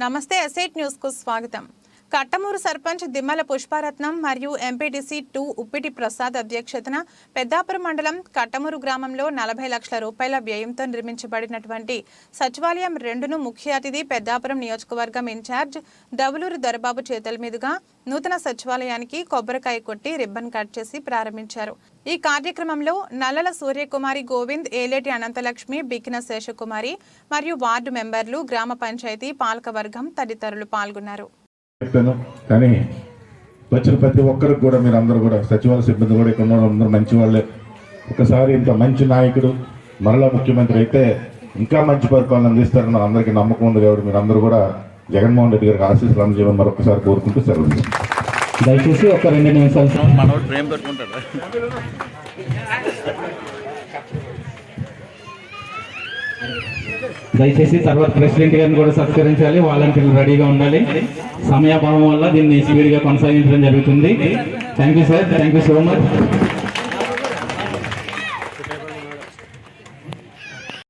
నమస్తే అసెట్ న్యూస్కు స్వాగతం. కట్టమూరు సర్పంచ్ దిమ్మల పుష్పారత్నం మరియు ఎంపీటీసీ టూ ఉప్పిటి ప్రసాద్ అధ్యక్షతన పెద్దాపురం మండలం కట్టమూరు గ్రామంలో నలభై లక్షల రూపాయల వ్యయంతో నిర్మించబడినటువంటి సచివాలయం రెండును ముఖ్య అతిథి పెద్దాపురం నియోజకవర్గం ఇన్ఛార్జ్ దవులూరు దొరబాబు చేతుల మీదుగా నూతన సచివాలయానికి కొబ్బరికాయ కొట్టి రిబ్బన్ కట్ చేసి ప్రారంభించారు. ఈ కార్యక్రమంలో నల్లల సూర్యకుమారి గోవింద్ ఏలేటి అనంతలక్ష్మి బికిన శేషకుమారి మరియు వార్డు మెంబర్లు గ్రామ పంచాయతీ పాలకవర్గం తదితరులు పాల్గొన్నారు. చెప్పాను కానీ వచ్చిన ప్రతి ఒక్కరికి కూడా మీరు అందరూ కూడా సచివాలయ సిబ్బంది కూడా ఇక్కడ ఉన్న అందరూ మంచి వాళ్ళే ఒకసారి ఇంత మంచి నాయకుడు మరలా ముఖ్యమంత్రి అయితే ఇంకా మంచి పరిపాలన అందిస్తారని అందరికీ నమ్మకం ఉంది కాబట్టి మీరు అందరూ కూడా జగన్మోహన్ రెడ్డి గారికి ఆశీస్సులు అందజేయమని మరొకసారి కోరుకుంటూ సెలవు. దయచేసి ఒక రెండు నిమిషాలు సార్. మనోడు ప్రేమ పెట్టుకుంటాడు దయచేసి తర్వాత ప్రెసిడెంట్ గారిని కూడా సత్కరించాలి వాలంటీర్లు రెడీగా ఉండాలి. సమయాభావం వల్ల దీన్ని స్పీడ్గా కొనసాగించడం జరుగుతుంది. Thank you sir thank you so much